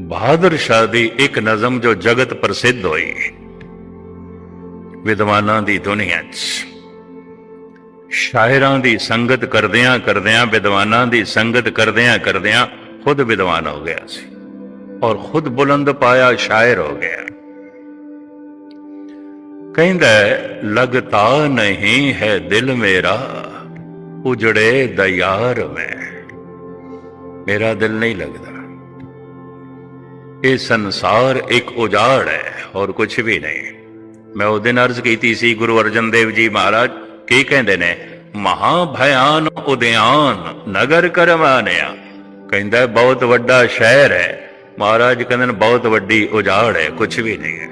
ਬਹਾਦਰ ਸ਼ਾਹ ਦੀ ਇੱਕ ਨਜ਼ਮ ਜੋ ਜਗਤ ਪ੍ਰਸਿੱਧ ਹੋਈ, ਵਿਦਵਾਨਾਂ ਦੀ ਦੁਨੀਆ 'ਚ। ਸ਼ਾਇਰਾਂ ਦੀ ਸੰਗਤ ਕਰਦਿਆਂ ਕਰਦਿਆਂ, ਵਿਦਵਾਨਾਂ ਦੀ ਸੰਗਤ ਕਰਦਿਆਂ ਕਰਦਿਆਂ ਖੁਦ ਵਿਦਵਾਨ ਹੋ ਗਿਆ ਸੀ ਔਰ ਖੁਦ ਬੁਲੰਦ ਪਾਇਆ ਸ਼ਾਇਰ ਹੋ ਗਿਆ। ਕਹਿੰਦਾ ਲਗਤਾ ਨਹੀਂ ਹੈ ਦਿਲ ਮੇਰਾ, ਉਜੜੇ ਦਿਆਰ ਮੈਂ। ਮੇਰਾ ਦਿਲ ਨਹੀਂ ਲੱਗਦਾ। ਇਹ ਸੰਸਾਰ ਇੱਕ ਉਜਾੜ ਹੈ ਹੋਰ ਕੁਝ ਵੀ ਨਹੀਂ। ਮੈਂ ਉਹ ਦਿਨ ਅਰਜ਼ ਕੀਤੀ ਸੀ ਗੁਰੂ ਅਰਜਨ ਦੇਵ ਜੀ ਮਹਾਰਾਜ, ਕੀ ਕਹਿੰਦੇ ਨੇ? ਮਹਾ ਭਿਆਨ ਉਦਿਆਨ ਨਗਰ ਕਰਮਾਨਿਆ। ਕਹਿੰਦਾ ਬਹੁਤ ਵੱਡਾ ਸ਼ਹਿਰ ਹੈ। ਮਹਾਰਾਜ ਕਹਿੰਦੇ ਨੇ, ਬਹੁਤ ਵੱਡੀ ਉਜਾੜ ਹੈ ਕੁਝ ਵੀ ਨਹੀਂ ਹੈ।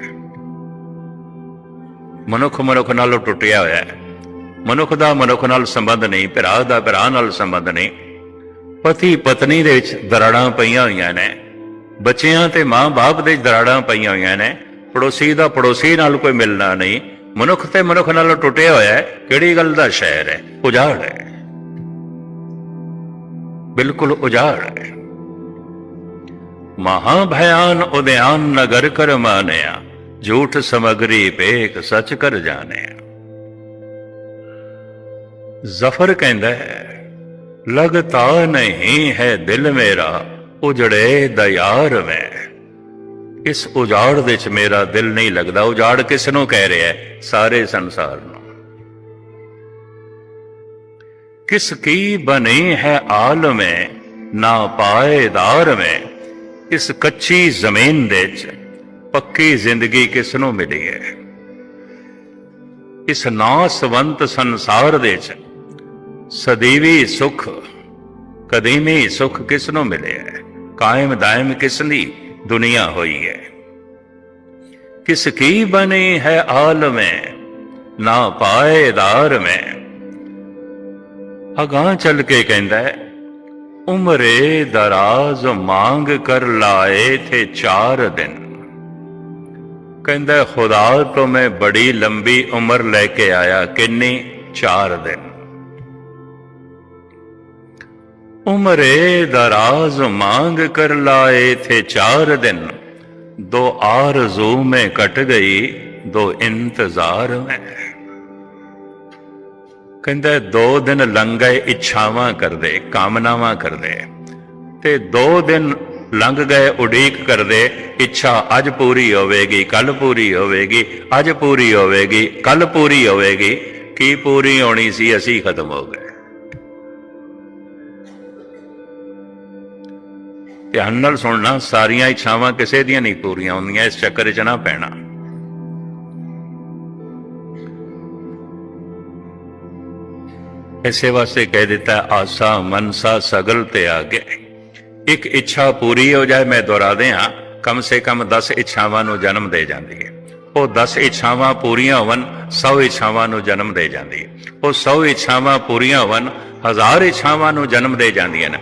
ਮਨੁੱਖ ਮਨੁੱਖ ਨਾਲੋਂ ਟੁੱਟਿਆ ਹੋਇਆ ਹੈ। ਮਨੁੱਖ ਦਾ ਮਨੁੱਖ ਨਾਲ ਸੰਬੰਧ ਨਹੀਂ, ਭਰਾ ਦਾ ਭਰਾ ਨਾਲ ਸੰਬੰਧ ਨਹੀਂ। ਪਤੀ ਪਤਨੀ ਦੇ ਵਿੱਚ ਦਰਾੜਾਂ ਪਈਆਂ ਹੋਈਆਂ ਨੇ। ਬੱਚਿਆਂ ਤੇ ਮਾਂ-ਬਾਪ ਦੇ ਦਰਾੜਾਂ ਪਈਆਂ ਹੋਈਆਂ ਨੇ। ਪੜੋਸੀ ਦਾ ਪੜੋਸੀ ਨਾਲ ਕੋਈ ਮਿਲਣਾ ਨਹੀਂ। ਮਨੁੱਖ ਤੇ ਮਨੁੱਖ ਨਾਲ ਟੁੱਟਿਆ ਹੋਇਆ ਹੈ। ਕਿਹੜੀ ਗੱਲ ਦਾ ਸ਼ਹਿਰ ਹੈ? ਉਜਾੜ ਹੈ। ਬਿਲਕੁਲ ਉਜਾੜ ਹੈ। ਮਹਾ ਭਿਆਨ ਉਦਿਆਨ ਨਗਰ ਕਰ ਮਾਨਿਆ। ਝੂਠ ਸਮਗਰੀ ਪੇਖ ਸੱਚ ਕਰ ਜਾਣਿਆ। ਜ਼ਫਰ ਕਹਿੰਦਾ ਹੈ, ਲਗਤਾ ਨਹੀਂ ਹੈ ਦਿਲ ਮੇਰਾ। ਉਜੜੇ ਦਿਆਰ ਮੈਂ। ਇਸ ਉਜਾੜ ਦੇ ਚ ਮੇਰਾ ਦਿਲ ਨਹੀਂ ਲੱਗਦਾ। ਉਜਾੜ ਕਿਸ ਨੂੰ ਕਹਿ ਰਿਹਾ ਹੈ? ਸਾਰੇ ਸੰਸਾਰ ਨੂੰ। ਕਿਸ ਕੀ ਬਣੀ ਹੈ ਆਲਮੇ ਨਾ ਪਾਏਦਾਰ ਮੈਂ। ਇਸ ਕੱਚੀ ਜ਼ਮੀਨ ਦੇ ਚ ਪੱਕੀ ਜ਼ਿੰਦਗੀ ਕਿਸ ਨੂੰ ਮਿਲੀ ਹੈ? ਇਸ ਨਾਸਵੰਤ ਸੰਸਾਰ ਦੇ ਚ ਸਦੀਵੀ ਸੁਖ, ਕਦੀਮੀ ਸੁਖ ਕਿਸ ਨੂੰ ਮਿਲਿਆ ਹੈ? ਕਾਇਮ ਦਾਇਮ ਕਿਸ ਦੀ ਦੁਨੀਆ ਹੋਈ ਹੈ? ਕਿਸ ਕੀ ਬਣੀ ਹੈ ਆਲਮੇ ਨਾ ਪਾਏਦਾਰ ਮੈਂ। ਅਗਾਂ ਚੱਲ ਕੇ ਕਹਿੰਦਾ ਉਮਰੇ ਦਰਾਜ਼ ਮੰਗ ਕਰ ਲਾਏ ਥੇ ਚਾਰ ਦਿਨ। ਕਹਿੰਦਾ ਖੁਦਾ ਤੋਂ ਮੈਂ ਬੜੀ ਲੰਬੀ ਉਮਰ ਲੈ ਕੇ ਆਇਆ, ਕਿੰਨੀ ਚਾਰ ਦਿਨ? उमरे दराज मांग कर लाए थे चार दिन दो आरजू में कट गई दो इंतजार में ਕਹਿੰਦਾ ਦੋ ਦਿਨ ਲੰਘ ਗਏ ਇੱਛਾਵਾਂ ਕਰਦੇ ਕਾਮਨਾਵਾਂ ਕਰਦੇ ਤੇ ਦੋ ਦਿਨ ਲੰਘ ਗਏ ਉਡੀਕ ਕਰਦੇ ਇੱਛਾ ਅੱਜ ਪੂਰੀ ਹੋਵੇਗੀ ਕੱਲ ਪੂਰੀ ਹੋਵੇਗੀ ਅੱਜ ਪੂਰੀ ਹੋਵੇਗੀ ਕੱਲ ਪੂਰੀ ਹੋਵੇਗੀ ਕੀ ਪੂਰੀ ਹੋਣੀ ਸੀ ਅਸੀਂ ਖਤਮ ਹੋ ਗਏ ਧਿਆਨ ਨਾਲ ਸੁਣਨਾ, ਸਾਰੀਆਂ ਇੱਛਾਵਾਂ ਕਿਸੇ ਦੀਆਂ ਨਹੀਂ ਪੂਰੀਆਂ ਹੁੰਦੀਆਂ, ਇਸ ਚੱਕਰ 'ਚ ਨਾ ਪੈਣਾ। ਇਸੇ ਵਾਸਤੇ ਕਹਿ ਦਿੱਤਾ, ਆਸਾ ਮਨਸਾ ਸਗਲ ਤੇ ਆਗੇ ਇੱਕ ਇੱਛਾ ਪੂਰੀ ਹੋ ਜਾਏ, ਮੈਂ ਦੁਹਰਾ ਦਿਆਂ ਕਮ ਸੇ ਕਮ 10 ਇੱਛਾਵਾਂ ਨੂੰ ਜਨਮ ਦੇ ਜਾਂਦੀ ਹੈ। ਉਹ 10 ਇੱਛਾਵਾਂ ਪੂਰੀਆਂ ਹੋਵਨ 100 ਇੱਛਾਵਾਂ ਨੂੰ ਜਨਮ ਦੇ ਜਾਂਦੀ ਹੈ। ਉਹ 100 ਇੱਛਾਵਾਂ ਪੂਰੀਆਂ ਹੋਵਨ, ਹਜ਼ਾਰ ਇੱਛਾਵਾਂ ਨੂੰ ਜਨਮ ਦੇ ਜਾਂਦੀਆਂ ਨੇ।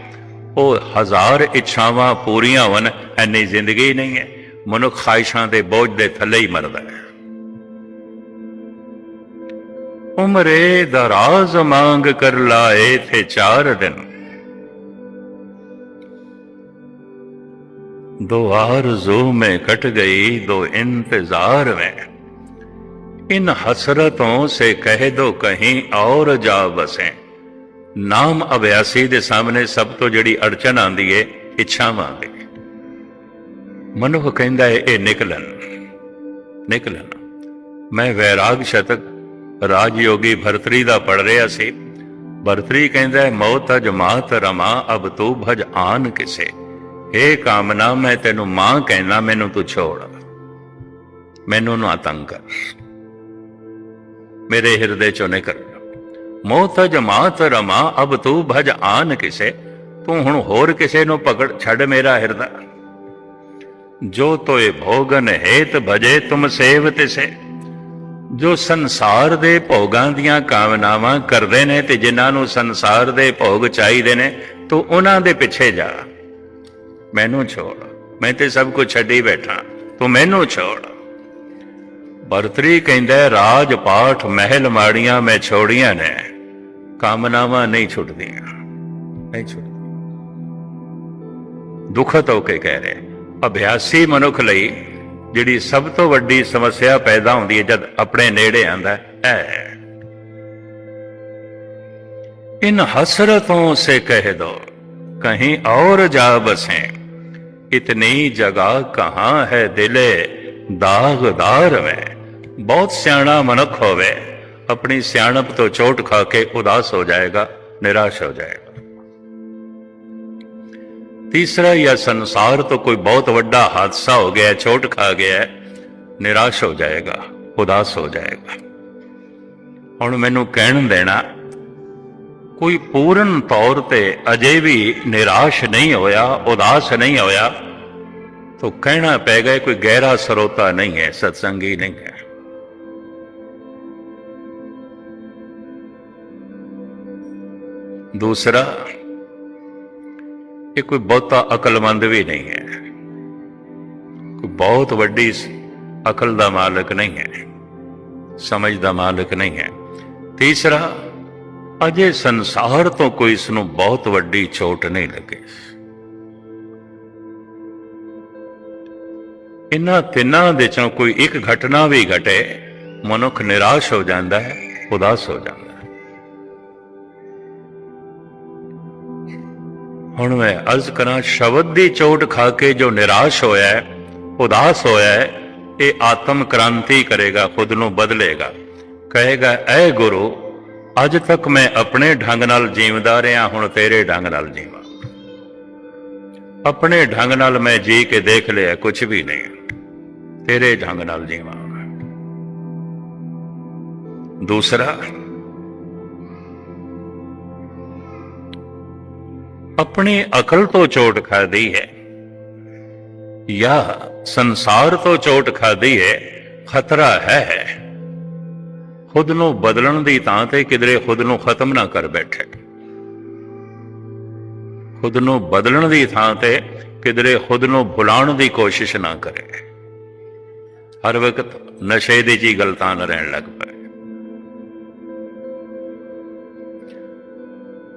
ਉਹ ਹਜ਼ਾਰ ਇੱਛਾਵਾਂ ਪੂਰੀਆਂ ਹੋਵਨ ਐਨੀ ਜ਼ਿੰਦਗੀ ਨਹੀਂ ਹੈ ਮਨੁੱਖ ਖਾਹਿਸ਼ਾਂ ਦੇ ਬੋਝ ਦੇ ਥੱਲੇ ਹੀ ਮਰਦਾ ਹੈ ਉਮਰੇ ਦਰਾਜ਼ ਮੰਗ ਕਰ ਲਾਏ ਥੇ ਚਾਰ ਦਿਨ दो आरज़ू में कट गई दो इंतजार में इन हसरतों से कह दो कहीं और जा बसें ਨਾਮ ਅਭਿਆਸੀ ਦੇ ਸਾਹਮਣੇ ਸਭ ਤੋਂ ਜਿਹੜੀ ਅੜਚਨ ਆਂਦੀ ਏ ਇੱਛਾਵਾਂ ਦੀ। ਮਨੁੱਖ ਕਹਿੰਦਾ ਏ, ਇਹ ਨਿਕਲਣ। ਨਿਕਲਣ। ਮੈਂ ਵੈਰਾਗ ਸ਼ਤਕ, ਰਾਜਯੋਗੀ ਭਰਤਰੀ ਦਾ ਪੜ ਰਿਹਾ ਸੀ। ਭਰਤਰੀ ਕਹਿੰਦਾ ਹੈ ਮੌਤ ਅਜਮਾਤ ਰਮਾ, ਅਬ ਤੂੰ ਭਜ ਆਨ ਕਿਸੇ। ਏ ਕਾਮਨਾ, ਮੈਂ ਤੈਨੂੰ ਮਾਂ ਕਹਿਣਾ, ਮੈਨੂੰ ਤੂੰ ਛੋੜ। ਮੈਨੂੰ ਨਾ ਤੰਗ ਕਰ। ਮੇਰੇ ਹਿਰਦੇ ਚੋਂ ਨਿਕਲ। ਮੋਹ ਜਮਾਤ ਰਮਾ, ਅਬ ਤੂੰ ਭਜ ਆਨ ਕਿਸੇ? ਤੂੰ ਹੁਣ ਹੋਰ ਕਿਸੇ ਨੂੰ ਪਕੜ, ਛੱਡ ਮੇਰਾ ਹਿਰਦਾ। ਜੋ ਤੋਏ ਭੋਗਨ ਹੇਤ ਭਜੇ, ਤੁਮ ਸੇਵ ਤਿਸੇ। ਜੋ ਸੰਸਾਰ ਦੇ ਭੋਗਾਂ ਦੀਆਂ ਕਾਮਨਾਵਾਂ ਕਰਦੇ ਨੇ ਤੇ ਜਿਨ੍ਹਾਂ ਨੂੰ ਸੰਸਾਰ ਦੇ ਭੋਗ ਚਾਹੀਦੇ ਨੇ, ਤੂੰ ਉਹਨਾਂ ਦੇ ਪਿੱਛੇ ਜਾ। ਮੈਨੂੰ ਛੋੜ, ਮੈਂ ਤੇ ਸਭ ਕੁਝ ਛੱਡੀ ਬੈਠਾ। ਤੂੰ ਮੈਨੂੰ ਛੋੜ। ਭਰਤਰੀ ਕਹਿੰਦਾ ਰਾਜ ਪਾਠ ਮਹਿਲ ਮਾੜੀਆਂ ਮੈਂ ਛੋੜੀਆਂ ਨੇ। ਕਾਮਨਾਵਾਂ ਨਹੀਂ ਛੁੱਟਦੀਆਂ ਨਹੀਂ ਛੁੱਟਦੀਆਂ। ਦੁਖਤ ਹੋ ਕੇ ਕਹਿ ਰਹੇ ਅਭਿਆਸੀ ਮਨੁੱਖ ਲਈ ਜਿਹੜੀ ਸਭ ਤੋਂ ਵੱਡੀ ਸਮੱਸਿਆ ਪੈਦਾ ਹੁੰਦੀ ਹੈ, ਜਦ ਆਪਣੇ ਨੇੜੇ ਆਂਦਾ ਹੈ। ਇਨ ਹਸਰਤੋਂ ਸੇ ਕਹਿ ਦੋ, ਕਹੀਂ ਔਰ ਜਾ ਬਸੇ। ਇਤਨੀ ਜਗ੍ਹਾ ਕਹਾਂ ਹੈ ਦਿਲੇ, ਦਾਗਦਾਰ ਮੈਂ। ਬਹੁਤ ਸਿਆਣਾ ਮਨੁੱਖ ਹੋਵੇ, ਆਪਣੀ ਸਿਆਣਪ ਤੋਂ ਚੋਟ ਖਾ ਕੇ ਉਦਾਸ ਹੋ ਜਾਏਗਾ, ਨਿਰਾਸ਼ ਹੋ ਜਾਏਗਾ। ਤੀਸਰਾ ਇਹ ਸੰਸਾਰ ਤੋਂ ਕੋਈ ਬਹੁਤ ਵੱਡਾ ਹਾਦਸਾ ਹੋ ਗਿਆ, ਚੋਟ ਖਾ ਗਿਆ, ਨਿਰਾਸ਼ ਹੋ ਜਾਏਗਾ, ਉਦਾਸ ਹੋ ਜਾਏਗਾ। ਹੁਣ ਮੈਨੂੰ ਕਹਿਣ ਦੇਣਾ, ਕੋਈ ਪੂਰਨ ਤੌਰ ਤੇ ਅਜੇ ਵੀ ਨਿਰਾਸ਼ ਨਹੀਂ ਹੋਇਆ, ਉਦਾਸ ਨਹੀਂ ਹੋਇਆ, ਤਾਂ ਕਹਿਣਾ ਪੈ ਗਿਆ, ਕੋਈ ਗਹਿਰਾ ਸਰੋਤਾ ਨਹੀਂ ਹੈ, ਸਤਸੰਗੀ ਨਹੀਂ ਹੈ। ਦੂਸਰਾ, ਇਹ ਕੋਈ ਬਹੁਤਾ ਅਕਲਮੰਦ ਵੀ ਨਹੀਂ ਹੈ। ਕੋਈ ਬਹੁਤ ਵੱਡੀ ਅਕਲ ਦਾ ਮਾਲਕ ਨਹੀਂ ਹੈ। ਸਮਝ ਦਾ ਮਾਲਕ ਨਹੀਂ ਹੈ। ਤੀਸਰਾ, ਅਜੇ ਸੰਸਾਰ ਤੋਂ ਕੋਈ ਇਸ ਨੂੰ ਬਹੁਤ ਵੱਡੀ ਚੋਟ ਨਹੀਂ ਲੱਗੀ। ਇਨ੍ਹਾਂ ਤਿੰਨਾਂ ਦੇ ਚੋਂ ਕੋਈ ਇੱਕ ਘਟਨਾ ਵੀ ਘਟੇ, ਮਨੁੱਖ ਨਿਰਾਸ਼ ਹੋ ਜਾਂਦਾ ਹੈ, ਉਦਾਸ ਹੋ ਜਾਂਦਾ ਹੁਣ ਮੈਂ ਅਰਜ਼ ਕਰਾਂ, ਸ਼ਬਦ ਦੀ ਚੋਟ ਖਾ ਕੇ ਜੋ ਨਿਰਾਸ਼ ਹੋਇਆ ਹੈ, ਉਦਾਸ ਹੋਇਆ ਹੈ, ਇਹ ਆਤਮ ਕ੍ਰਾਂਤੀ ਕਰੇਗਾ, ਖੁਦ ਨੂੰ ਬਦਲੇਗਾ। ਕਹੇਗਾ, ਐ ਗੁਰੂ, ਅੱਜ ਤੱਕ ਮੈਂ ਆਪਣੇ ਢੰਗ ਨਾਲ ਜੀਵਦਾ ਰਿਹਾ, ਹੁਣ ਤੇਰੇ ਢੰਗ ਨਾਲ ਜੀਵਾਂ। ਆਪਣੇ ਢੰਗ ਨਾਲ ਮੈਂ ਜੀ ਕੇ ਦੇਖ ਲਿਆ ਕੁਝ ਵੀ ਨਹੀਂ। ਤੇਰੇ ਢੰਗ ਨਾਲ ਜੀਵਾਂ ਦੂਸਰਾ ਆਪਣੀ ਅਕਲ ਤੋਂ ਚੋਟ ਖਾਦੀ ਹੈ ਜਾਂ ਸੰਸਾਰ ਤੋਂ ਚੋਟ ਖਾਦੀ ਹੈ, ਖਤਰਾ ਹੈ। ਖੁਦ ਨੂੰ ਬਦਲਣ ਦੀ ਤਾਂ ਤੇ ਕਿਧਰੇ ਖੁਦ ਨੂੰ ਖਤਮ ਨਾ ਕਰ ਬੈਠੇ। ਖੁਦ ਨੂੰ ਬਦਲਣ ਦੀ ਥਾਂ ਤੇ ਕਿਧਰੇ ਖੁਦ ਨੂੰ ਭੁਲਾਉਣ ਦੀ ਕੋਸ਼ਿਸ਼ ਨਾ ਕਰੇ। ਹਰ ਵਕਤ ਨਸ਼ੇ ਦੀ ਜੀ ਗਲਤਾਂ ਨਾ ਰਹਿਣ ਲੱਗ ਪਏ।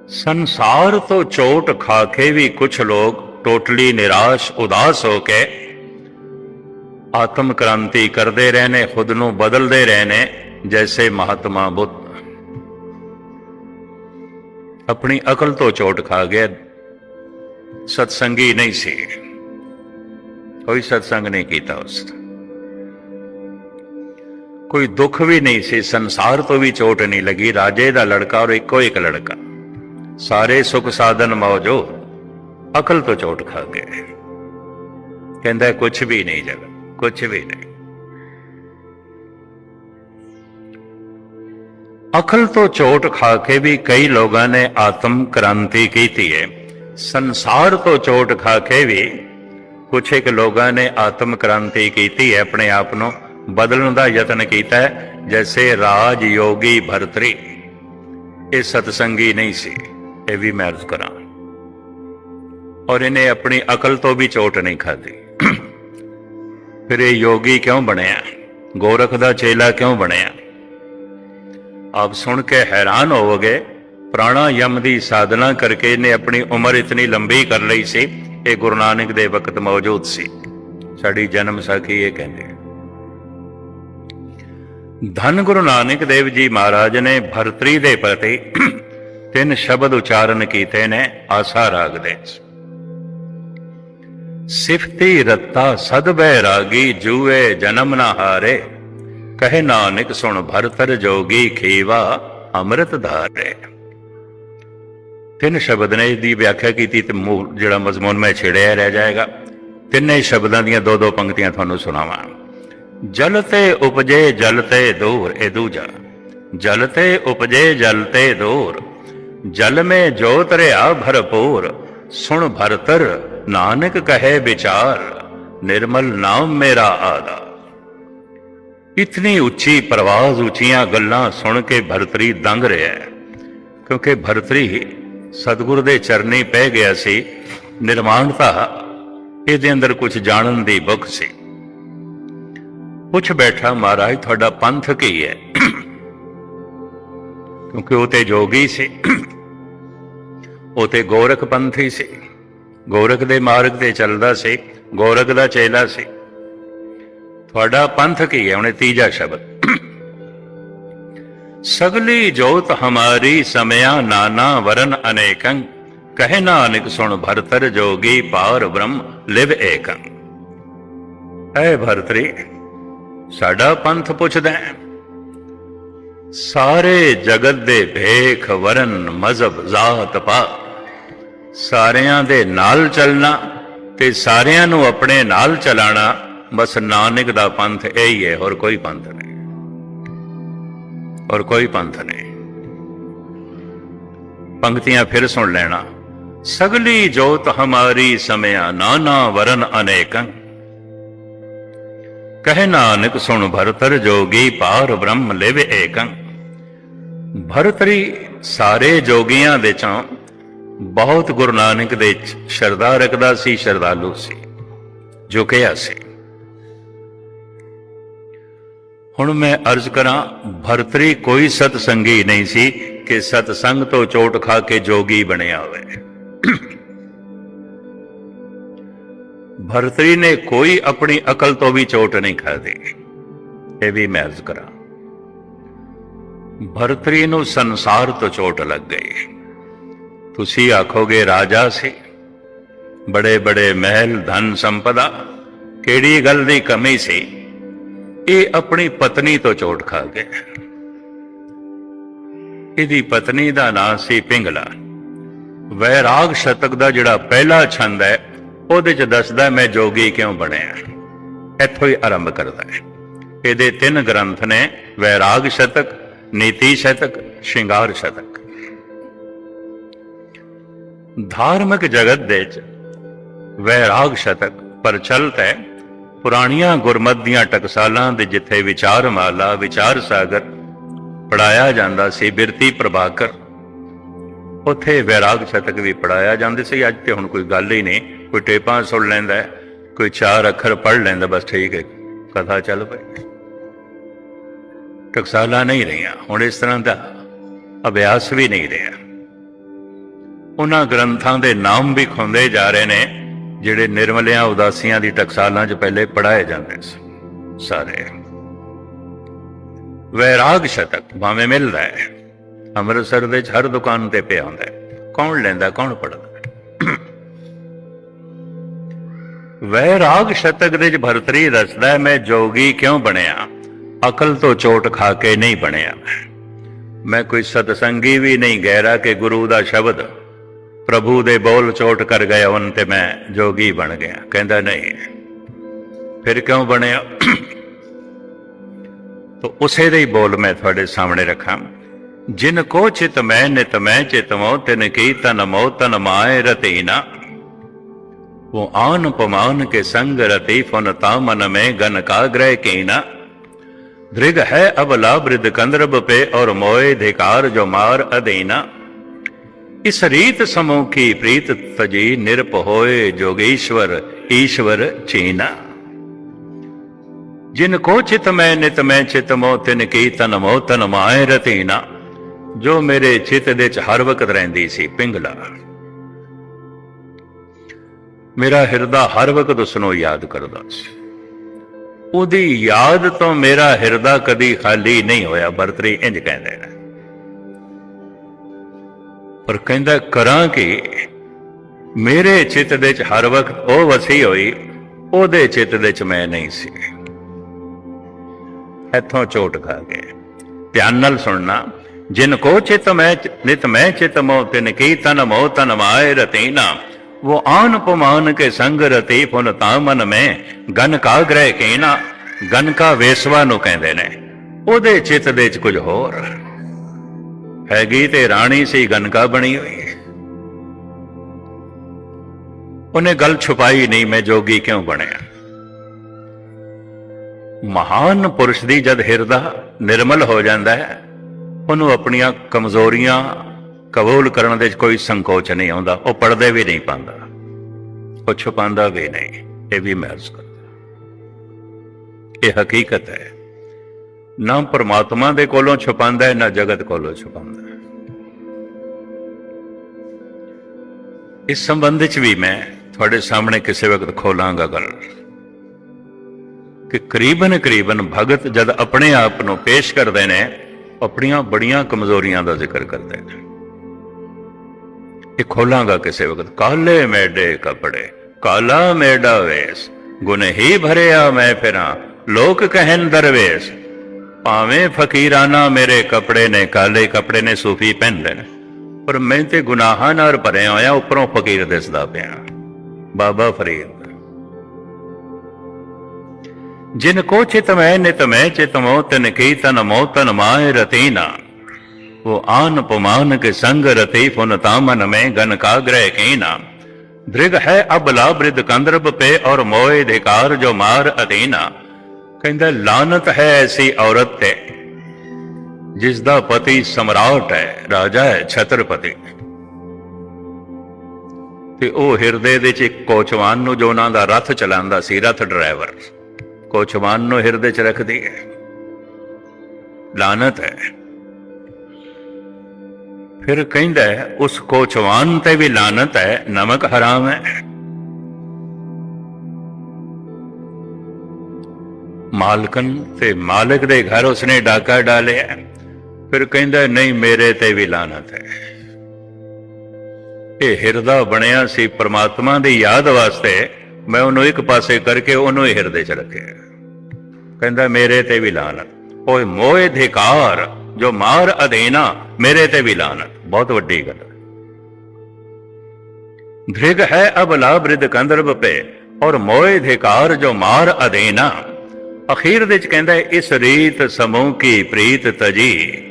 ਸੰਸਾਰ ਤੋਂ ਚੋਟ ਖਾ ਕੇ ਵੀ ਕੁਝ ਲੋਕ ਟੋਟਲੀ ਨਿਰਾਸ਼, ਉਦਾਸ ਹੋ ਕੇ ਆਤਮ ਕ੍ਰਾਂਤੀ ਕਰਦੇ ਰਹੇ ਨੇ ਖੁਦ ਨੂੰ ਬਦਲਦੇ ਰਹੇ ਨੇ ਜੈਸੇ ਮਹਾਤਮਾ ਬੁੱਧ। ਆਪਣੀ ਅਕਲ ਤੋਂ ਚੋਟ ਖਾ ਗਿਆ। ਸਤਸੰਗੀ ਨਹੀਂ ਸੀ। ਕੋਈ ਸਤਸੰਗ ਨਹੀਂ ਕੀਤਾ ਉਸ ਕੋਈ ਦੁੱਖ ਵੀ ਨਹੀਂ ਸੀ। ਸੰਸਾਰ ਤੋਂ ਵੀ ਚੋਟ ਨਹੀਂ ਲੱਗੀ। ਰਾਜੇ ਦਾ ਲੜਕਾ ਔਰ ਇੱਕੋ ਇੱਕ ਲੜਕਾ। ਸਾਰੇ ਸੁਖ ਸਾਧਨ ਮੌਜੋ ਅਕਲ ਤੋਂ ਚੋਟ ਖਾ ਗਏ ਕਹਿੰਦਾ ਕੁਝ ਵੀ ਨਹੀਂ ਜਗ ਕੁਝ ਵੀ ਨਹੀਂ। ਅਕਲ ਤੋਂ ਚੋਟ ਖਾ ਕੇ ਵੀ ਕਈ ਲੋਕਾਂ ਨੇ ਆਤਮ ਕ੍ਰਾਂਤੀ ਕੀਤੀ ਹੈ। ਸੰਸਾਰ ਤੋਂ ਚੋਟ ਖਾ ਕੇ ਵੀ ਕੁਝ ਇੱਕ ਲੋਕਾਂ ਨੇ ਆਤਮ ਕ੍ਰਾਂਤੀ ਕੀਤੀ ਹੈ, ਆਪਣੇ ਆਪ ਨੂੰ ਬਦਲਣ ਦਾ ਯਤਨ ਕੀਤਾ ਹੈ, ਜੈਸੇ ਰਾਜ ਯੋਗੀ ਭਰਤਰੀ। ਇਹ ਸਤਸੰਗੀ ਨਹੀਂ ਸੀ। ਇਹ ਵੀ ਮੈਂ ਅਰਜ਼ ਕਰਾਂ। ਔਰ ਇਹਨੇ ਆਪਣੀ ਅਕਲ ਤੋਂ ਵੀ ਚੋਟ ਨਹੀਂ ਖਾਧੀ। ਫਿਰ ਇਹ ਯੋਗੀ ਕਿਉਂ ਬਣਿਆ? ਗੋਰਖ ਦਾ ਚੇਲਾ ਕਿਉਂ ਬਣਿਆ? ਆਪ ਸੁਣ ਕੇ ਹੈਰਾਨ ਹੋਵੋਗੇ, ਪ੍ਰਾਣਾ ਯਮ ਦੀ ਸਾਧਨਾ ਕਰਕੇ ਇਹਨੇ ਆਪਣੀ ਉਮਰ ਇਤਨੀ ਲੰਬੀ ਕਰ ਲਈ ਸੀ, ਇਹ ਗੁਰੂ ਨਾਨਕ ਦੇ ਵਕਤ ਮੌਜੂਦ ਸੀ। ਸਾਡੀ ਜਨਮ ਸਾਖੀ ਇਹ ਕਹਿੰਦੇ ਧੰਨ ਗੁਰੂ ਨਾਨਕ ਦੇਵ ਜੀ ਮਹਾਰਾਜ ਨੇ ਭਰਤਰੀ ਦੇ ਪ੍ਰਤੀ ਤਿੰਨ ਸ਼ਬਦ ਉਚਾਰਨ ਕੀਤੇ ਨੇ, ਆਸਾ ਰਾਗ ਦੇ ਸਿਫਤੀ ਰੱਤਾ ਸਦ ਬੈ ਜੂਏ ਜਨਮ ਨਾ ਹਾਰੇ। ਕਹੇ ਨਾਨਕ, ਸੁਣ ਭਰਤਰ ਜੋਗੀ, ਖੇਵਾ ਅੰਮ੍ਰਿਤ ਧਾਰੇ। ਤਿੰਨ ਸ਼ਬਦ ਨੇ ਦੀ ਵਿਆਖਿਆ ਕੀਤੀ ਤੇ ਮੂਲ ਜਿਹੜਾ ਮਜ਼ਮੂਨ ਮੈਂ ਛੇੜਿਆ ਰਹਿ ਜਾਏਗਾ। ਤਿੰਨੇ ਸ਼ਬਦਾਂ ਦੀਆਂ ਦੋ ਦੋ ਪੰਕਤੀਆਂ ਤੁਹਾਨੂੰ ਸੁਣਾਵਾਂ। ਜਲ ਤੇ ਉਪਜੇ ਜਲ ਤੇ ਦੂਰ, ਇਹ ਦੂਜਾ। ਜਲ ਤੇ ਉਪਜੇ ਜਲ ਤੇ ਦੂਰ ਜਲ ਮੇ ਜੋ ਤਰਿਆ ਭਰਪੂਰ, ਸੁਣ ਭਰਤਰ, ਨਾਨਕ ਕਹੇ ਵਿਚਾਰ, ਨਿਰਮਲ ਨਾਮ ਮੇਰਾ ਆਦਾ। ਇਤਨੀ ਉੱਚੀ ਪ੍ਰਵਾਜ਼ ਉੱਚੀਆਂ ਗੱਲਾਂ ਸੁਣ ਕੇ ਭਰਤਰੀ ਦੰਗ ਰਿਹਾ ਕਿਉਂਕਿ ਭਰਤਰੀ ਸਤਿਗੁਰ ਦੇ ਚਰਨੀ ਪੈ ਗਿਆ ਸੀ ਨਿਰਮਾਣਤਾ ਇਹਦੇ ਅੰਦਰ ਕੁਝ ਜਾਣਨ ਦੀ ਭੁੱਖ ਸੀ। ਪੁੱਛ ਬੈਠਾ, ਮਹਾਰਾਜ, ਤੁਹਾਡਾ ਪੰਥ ਕੀ ਹੈ? ਕਿਉਂਕਿ ਉਹ ਤੇ ਜੋਗੀ ਸੀ। ਉਹ ਤੇ ਗੋਰਖ ਪੰਥੀ ਸੀ। ਗੋਰਖ ਦੇ ਮਾਰਗ ਤੇ ਚੱਲਦਾ ਸੀ। ਗੋਰਖ ਦਾ ਚੇਲਾ ਸੀ। ਤੁਹਾਡਾ ਪੰਥ ਕੀ ਹੈ? ਉਹਨੇ ਤੀਜਾ ਸ਼ਬਦ। ਸਗਲੀ ਜੋਤ ਹਮਾਰੀ ਸਮਿਆ ਨਾਨਾ ਵਰਨ ਅਨੇਕੰ। ਕਹਿ ਨਾਨਕ ਸੁਣ ਭਰਤਰ ਜੋਗੀ ਪਾਰ ਬ੍ਰਹਮ ਲਿਵ ਏਕੰ। ਐ ਭਰਤਰੀ, ਸਾਡਾ ਪੰਥ ਪੁੱਛਦਾ ਸਾਰੇ ਜਗਤ ਦੇ ਭੇਖ ਵਰਨ ਮਜ਼ਹਬ ਜ਼ਾਤ ਪਾ ਸਾਰਿਆਂ ਦੇ ਨਾਲ ਚੱਲਣਾ ਤੇ ਸਾਰਿਆਂ ਨੂੰ ਆਪਣੇ ਨਾਲ ਚਲਾਣਾ, ਬਸ ਨਾਨਕ ਦਾ ਪੰਥ ਇਹ ਹੀ ਹੈ ਹੋਰ ਕੋਈ ਪੰਥ ਨਹੀਂ। ਔਰ ਕੋਈ ਪੰਥ ਨਹੀਂ। ਪੰਕਤੀਆਂ ਫਿਰ ਸੁਣ ਲੈਣਾ। ਸਗਲੀ ਜੋਤ ਹਮਾਰੀ ਸਮਿਆ ਨਾਨਾ ਵਰਨ ਅਨੇਕੰ। ਕਹਿ ਨਾਨਕ ਸੁਣ ਭਰਤਰ ਜੋਗੀ ਪਾਰ ਬ੍ਰਹਮ ਲਿਵ ਏਕੰ। ਭਰਤਰੀ ਸਾਰੇ ਜੋਗੀਆਂ ਦੇ ਚੋਂ ਬਹੁਤ ਗੁਰੂ ਨਾਨਕ ਦੇ ਸ਼ਰਧਾ ਰੱਖਦਾ ਸੀ, ਸ਼ਰਧਾਲੂ ਸੀ, ਜੋ ਕਿਹਾ ਸੀ। ਹੁਣ ਮੈਂ ਅਰਜ਼ ਕਰਾਂ ਭਰਤਰੀ ਕੋਈ ਸਤ ਸੰਗੀ ਨਹੀਂ ਸੀ ਕਿ ਸਤ ਸੰਗ ਤੋਂ ਚੋਟ ਖਾ ਕੇ ਜੋਗੀ ਬਣਿਆ ਹੋਵੇ। ਭਰਤਰੀ ਨੇ ਕੋਈ ਆਪਣੀ ਅਕਲ ਤੋਂ ਵੀ ਚੋਟ ਨਹੀਂ ਖਾਦੀ ਇਹ ਵੀ ਮੈਂ ਅਰਜ਼ ਕਰਾਂ। ਭਰਤਰੀ ਨੂੰ ਸੰਸਾਰ ਤੋਂ ਚੋਟ ਲੱਗ ਗਈ। ਤੁਸੀਂ ਆਖੋਗੇ, ਰਾਜਾ ਸੀ। ਬੜੇ ਬੜੇ ਮਹਿਲ, ਧਨ ਸੰਪਦਾ, ਕਿਹੜੀ ਗੱਲ ਦੀ ਕਮੀ ਸੀ? ਇਹ ਆਪਣੀ ਪਤਨੀ ਤੋਂ ਚੋਟ ਖਾ ਗਿਆ ਇਹਦੀ ਪਤਨੀ ਦਾ ਨਾਂ ਸੀ ਪਿੰਗਲਾ। ਵੈਰਾਗ ਸ਼ਤਕ ਦਾ ਜਿਹੜਾ ਪਹਿਲਾ ਛੰਦ ਹੈ, ਉਹਦੇ ਚ ਦੱਸਦਾ ਮੈਂ ਜੋਗੀ ਕਿਉਂ ਬਣਿਆ? ਇੱਥੋਂ ਹੀ ਆਰੰਭ ਕਰਦਾ ਹੈ। ਇਹਦੇ ਤਿੰਨ ਗ੍ਰੰਥ ਨੇ ਵੈਰਾਗ ਸ਼ਤਕ ਨੀਤੀ ਸ਼ਤਕ ਸ਼ਿੰਗਾਰ ਸ਼ਤਕ ਧਾਰਮਿਕ ਜਗਤ ਦੇ ਚ ਵੈਰਾਗ ਸ਼ਤਕ ਪ੍ਰਚਲਿਤ ਹੈ। ਪੁਰਾਣੀਆਂ ਗੁਰਮਤ ਦੀਆਂ ਟਕਸਾਲਾਂ ਦੇ ਜਿੱਥੇ ਵਿਚਾਰ ਮਾਲਾ ਵਿਚਾਰ ਸਾਗਰ ਪੜਾਇਆ ਜਾਂਦਾ ਸੀ, ਬਿਰਤੀ ਪ੍ਰਭਾਕਰ, ਉੱਥੇ ਵੈਰਾਗ ਸ਼ਤਕ ਵੀ ਪੜਾਇਆ ਜਾਂਦੇ ਸੀ। ਅੱਜ ਤੇ ਹੁਣ ਕੋਈ ਗੱਲ ਹੀ ਨਹੀਂ, ਕੋਈ ਟੇਪਾਂ ਸੁਣ ਲੈਂਦਾ, ਕੋਈ ਚਾਰ ਅੱਖਰ ਪੜ ਲੈਂਦਾ, ਬਸ ਠੀਕ ਹੈ। ਕਥਾ ਚੱਲ ਪਈ। ਟਕਸਾਲਾਂ ਨਹੀਂ ਰਹੀਆਂ। ਹੁਣ ਇਸ ਤਰ੍ਹਾਂ ਦਾ ਅਭਿਆਸ ਵੀ ਨਹੀਂ ਰਿਹਾ। ਉਹਨਾਂ ਗ੍ਰੰਥਾਂ ਦੇ ਨਾਮ ਵੀ ਖੁੰਦੇ ਜਾ ਰਹੇ ਨੇ, ਜਿਹੜੇ ਨਿਰਮਲਿਆਂ ਉਦਾਸੀਆਂ ਦੀ ਟਕਸਾਲਾਂ 'ਚ ਪਹਿਲੇ ਪੜਾਏ ਜਾਂਦੇ ਸੀ। ਸਾਰੇ। ਵੈਰਾਗ ਸ਼ਤਕ ਭਾਵੇਂ ਮਿਲਦਾ ਹੈ। ਅੰਮ੍ਰਿਤਸਰ ਦੇ 'ਚ ਹਰ ਦੁਕਾਨ ਤੇ ਪਿਆ ਹੁੰਦਾ ਹੈ। ਕੌਣ ਲੈਂਦਾ, ਕੌਣ ਪੜਦਾ ਵੈਰਾਗ ਸ਼ਤਕ ਦੇ 'ਚ ਭਰਤਰੀ ਦੱਸਦਾ ਮੈਂ ਜੋਗੀ ਕਿਉਂ ਬਣਿਆ? ਅਕਲ ਤੋਂ ਚੋਟ ਖਾ ਕੇ ਨਹੀਂ ਬਣਿਆ। ਮੈਂ ਕੋਈ ਸਤਸੰਗੀ ਵੀ ਨਹੀਂ ਗਹਿਰਾ ਕਿ ਗੁਰੂ ਦਾ ਸ਼ਬਦ ਪ੍ਰਭੂ ਦੇ ਬੋਲ ਚੋਟ ਕਰ ਗਏ ਉਹਨ ਤੇ ਮੈਂ ਜੋਗੀ ਬਣ ਗਿਆ। ਕਹਿੰਦਾ ਨਹੀਂ, ਫਿਰ ਕਿਉਂ ਬਣਿਆ? ਤਾਂ ਉਸੇ ਦੇ ਹੀ ਬੋਲ ਮੈਂ ਤੁਹਾਡੇ ਸਾਹਮਣੇ ਰੱਖਾਂ। ਜਿਨ ਕੋ ਚਿਤ ਮੈਂ, ਨਿਤ ਮੈਂ ਚਿਤਮੋ ਤਿਨ ਕੀ ਤਨ ਮੋ, ਤਨ ਮਾਇ ਰਤੀਨਾ ਉਹ ਆਨ ਪਮਾਨ ਕੇ ਸੰਗ ਰਤੀ ਫਨ ਤਾ ਮਨ ਮੈਂ ਗਨ ਕਾ ਗ੍ਰਹਿ ਨਾ। दृग है अबला वृद्ध कंद्रब पे और मोए धिकार जो मार अधीना इस रीत समूह की प्रीत तजी निरप होए जोगेश्वर ईश्वर चीना जिन को चित मैं नित मैं चित मो तिन की तन मो तन माए रतीना ਜੋ ਮੇਰੇ ਚਿੱਤ ਦੇ ਚ ਹਰ ਵਕਤ ਰਹਿੰਦੀ ਸੀ ਪਿੰਗਲਾ ਮੇਰਾ ਹਿਰਦਾ ਹਰ ਵਕਤ ਉਸ ਨੂੰ ਯਾਦ ਕਰਦਾ ਸੀ ਉਹਦੀ ਯਾਦ ਤੋਂ ਮੇਰਾ ਹਿਰਦਾ ਕਦੀ ਖਾਲੀ ਨਹੀਂ ਹੋਇਆ, ਬਰਤਰੀ ਇੰਜ ਕਹਿੰਦੇ ਨੇ। ਪਰ ਕਹਿੰਦਾ, ਕਰਾਂ ਕਿ? ਮੇਰੇ ਚਿੱਤ ਦੇ ਵਿੱਚ ਹਰ ਵਕਤ ਉਹ ਵਸੀ ਹੋਈ, ਉਹਦੇ ਚਿੱਤ ਦੇ ਵਿੱਚ ਮੈਂ ਨਹੀਂ ਸੀ। ਇੱਥੋਂ ਚੋਟ ਖਾ ਗਏ। ਧਿਆਨ ਨਾਲ ਸੁਣਨਾ, ਜਿਨ ਕੋ ਚਿਤ ਮੈਂ ਨਿਤ ਮੈਂ ਚਿਤ ਮੋ, ਤਿਨ ਕੀ ਤਨ ਮੋ, ਤਨ ਮਾਏ ਰਤੀਨਾ। वो आन पुमान के संग रति पुन ਤਾਮਨ ਮੈਂ ਗਨ ਕਾ ਗ੍ਰਹਿ ਕਹਿਣਾ ਗਨ ਕਾ ਵੇਸਵਾ ਨੂੰ ਕਹਿੰਦੇ ਨੇ ਉਹਦੇ ਚਿੱਤ ਦੇ ਚ ਕੁਝ ਹੋਰ ਹੈਗੀ ਤੇ ਰਾਣੀ ਸੀ ਗਨਕਾ ਬਣੀ ਹੋਈ ਉਹਨੇ ਗੱਲ ਛੁਪਾਈ ਨਹੀਂ ਮੈਂ ਜੋਗੀ ਕਿਉਂ ਬਣਿਆ ਮਹਾਨ ਪੁਰਸ਼ ਦੀ ਜਦ ਹਿਰਦਾ ਨਿਰਮਲ ਹੋ ਜਾਂਦਾ ਹੈ ਉਹਨੂੰ ਆਪਣੀਆਂ ਕਮਜ਼ੋਰੀਆਂ ਕਬੂਲ ਕਰਨ ਦੇ ਵਿੱਚ ਕੋਈ ਸੰਕੋਚ ਨਹੀਂ ਆਉਂਦਾ, ਉਹ ਪੜਦੇ ਵੀ ਨਹੀਂ ਪਾਉਂਦਾ। ਉਹ ਛੁਪਾਉਂਦਾ ਵੀ ਨਹੀਂ, ਇਹ ਵੀ ਮਹਿਸੂਸ ਕਰਦਾ। ਇਹ ਹਕੀਕਤ ਹੈ। ਨਾ ਪਰਮਾਤਮਾ ਦੇ ਕੋਲੋਂ ਛੁਪਾਉਂਦਾ ਹੈ, ਨਾ ਜਗਤ ਕੋਲੋਂ ਛੁਪਾਉਂਦਾ ਹੈ। ਇਸ ਸੰਬੰਧ ਵਿੱਚ ਵੀ ਮੈਂ ਤੁਹਾਡੇ ਸਾਹਮਣੇ ਕਿਸੇ ਵਕਤ ਖੋਲਾਂਗਾ ਗੱਲ ਕਿ ਕਰੀਬਨ ਕਰੀਬਨ ਭਗਤ ਜਦ ਆਪਣੇ ਆਪ ਨੂੰ ਪੇਸ਼ ਕਰਦੇ ਨੇ ਆਪਣੀਆਂ ਬੜੀਆਂ ਕਮਜ਼ੋਰੀਆਂ ਦਾ ਜ਼ਿਕਰ ਕਰਦੇ ਨੇ। ਇਹ ਖੋਲਾਂਗਾ ਕਿਸੇ ਵਕਤ। ਕਾਲੇ ਮੇਡੇ ਕਪੜੇ, ਕਾਲਾ ਮੇਡਾ ਵੇਸ। ਗੁਨੇ ਹੀ ਭਰਿਆ ਮੈਂ ਫਿਰਾਂ, ਲੋਕ ਕਹਿਨ ਦਰਵੇਸ਼। ਭਾਵੇਂ ਫਕੀਰਾਨਾ ਮੇਰੇ ਕੱਪੜੇ ਨੇ, ਕਾਲੇ ਕੱਪੜੇ ਨੇ ਸੂਫੀ ਪਹਿਨ ਨੇ ਪਰ ਮੈਂ ਤੇ ਗੁਨਾਹਾਂ ਨਾਲ ਭਰਿਆ ਹੋਇਆ, ਉੱਪਰੋਂ ਫਕੀਰ ਦਿਸਦਾ ਪਿਆ। ਬਾਬਾ ਫਰੀਦ। ਜਿਨ ਕੋ ਚਿਤ ਮੈਂ, ਨਿਤ ਮੈਂ ਚਿਤ ਮੋ, ਤਨ ਕੀ ਤਨ ਮੋ, ਤਨ ਮਾਏ ਰਤੀਨਾ। वो आन पुमान के संग रति फुन तामन में गन काग्रह की नाम दृग है अबला बृद कंदरब पे और मोए धिकार जो मार अधीना ਕਹਿੰਦਾ ਲਾਨਤ ਹੈ ਐਸੀ ਔਰਤ ਤੇ ਜਿਸ ਦਾ ਪਤੀ ਸਮਰਾਟ ਹੈ ਰਾਜਾ ਹੈ ਛਤਰਪਤੀ ਤੇ ਉਹ ਹਿਰਦੇ ਦੇ ਚ ਇੱਕ ਕੋਚਵਾਨ ਨੂੰ ਜੋ ਉਹਨਾਂ ਦਾ ਰੱਥ ਚਲਾਉਂਦਾ ਸੀ ਰੱਥ ਡਰਾਈਵਰ ਕੋਚਵਾਨ ਨੂੰ ਹਿਰਦੇ ਚ ਰੱਖਦੀ ਹੈ ਲਾਨਤ ਹੈ ਫਿਰ ਕਹਿੰਦਾ ਹੈ, ਉਸ ਕੋਚਵਾਨ ਤੇ ਵੀ ਲਾਨਤ ਹੈ ਨਮਕ ਹਰਾਮ ਹੈ। ਮਾਲਕਨ ਤੇ ਮਾਲਕ ਦੇ ਘਰ ਉਸਨੇ ਡਾਕਾ ਡਾਲਿਆ। ਫਿਰ ਕਹਿੰਦਾ ਨਹੀਂ ਮੇਰੇ ਤੇ ਵੀ ਲਾਨਤ ਹੈ। ਇਹ ਹਿਰਦਾ ਬਣਿਆ ਸੀ ਪ੍ਰਮਾਤਮਾ ਦੀ ਯਾਦ ਵਾਸਤੇ। ਮੈਂ ਉਹਨੂੰ ਇੱਕ ਪਾਸੇ ਕਰਕੇ ਉਹਨੂੰ ਹੀ ਹਿਰਦੇ 'ਚ ਰੱਖਿਆ। ਕਹਿੰਦਾ ਮੇਰੇ ਤੇ ਵੀ ਲਾਨਤ ਓਏ ਮੋਏ ਧਿਕਾਰ ਜੋ ਮਾਰ ਅਧੀਨਾ ਮੇਰੇ ਤੇ ਵੀ ਲਾਨਤ ਬਹੁਤ ਵੱਡੀ ਗੱਲ। ਹੈ ਧ੍ਰਿਗ ਹੈ ਅਬਲਾ ਬ੍ਰਿਧ ਕੰਦਰਬ ਪੇ, ਔਰ ਮੋਏ ਧਿਕਾਰ ਜੋ ਮਾਰ ਅਧੀਨਾ ਅਖੀਰ ਦੇ ਚ ਕਹਿੰਦਾ ਇਸ ਰੀਤ ਸਮੂਹ ਕੀ ਪ੍ਰੀਤ ਤਜੀ।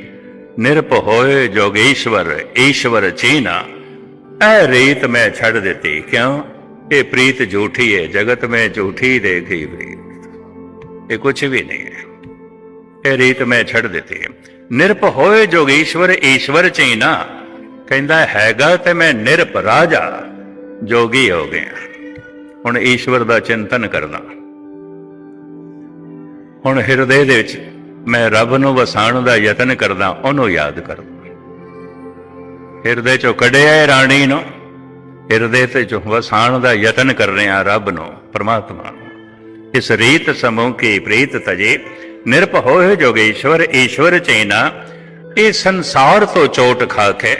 ਨਿਰਪ ਹੋਏ ਜੋਗੇਸ਼ਵਰ, ਈਸ਼ਵਰ ਚੀਨਾ। ਇਹ ਰੀਤ ਮੈਂ ਛੱਡ ਦਿੱਤੀ, ਕਿਉਂ? ਇਹ ਪ੍ਰੀਤ ਝੂਠੀ ਹੈ ਜਗਤ ਮੈਂ ਝੂਠੀ ਦੇਖੀ ਪ੍ਰੀਤ। ਇਹ ਕੁਝ ਵੀ ਨਹੀਂ ਹੈ। ਇਹ ਰੀਤ ਮੈਂ ਛੱਡ ਦਿੱਤੀ। ਹੈ ਨਿਰਪ ਹੋਏ ਜੋਗੇਸ਼ਵਰ ਈਸ਼ਵਰ ਚੀਨਾ। ਕਹਿੰਦਾ, ਹੈਗਾ ਤੇ ਮੈਂ ਨਿਰਪ ਰਾਜਾ, ਜੋਗੀ ਹੋ ਗਿਆ। ਹੁਣ ਈਸ਼ਵਰ ਦਾ ਚਿੰਤਨ ਕਰਨਾ ਹੁਣ ਹਿਰਦੇ ਦੇ ਵਿੱਚ ਮੈਂ ਰੱਬ ਨੂੰ ਵਸਾਉਣ ਦਾ ਯਤਨ ਕਰਦਾ, ਉਹਨੂੰ ਯਾਦ ਕਰਦਾ। ਹਿਰਦੇ ਚੋਂ ਕੱਢਿਆ ਹੈ ਰਾਣੀ ਨੂੰ, ਹਿਰਦੇ ਤੇ ਚੋਂ ਵਸਾਉਣ ਦਾ ਯਤਨ ਕਰ ਰਿਹਾ ਰੱਬ ਨੂੰ, ਪਰਮਾਤਮਾ ਨੂੰ। ਇਸ ਰੀਤ ਸਮੂਹ ਕੀ ਪ੍ਰੀਤ ਤਜੇ ਨਿਰਪ ਹੋਏ ਜੋਗੇਸ਼ਵਰ ਈਸ਼ਵਰ ਚੈਨਾ, ਇਹ ਸੰਸਾਰ ਤੋਂ ਚੋਟ ਖਾ ਕੇ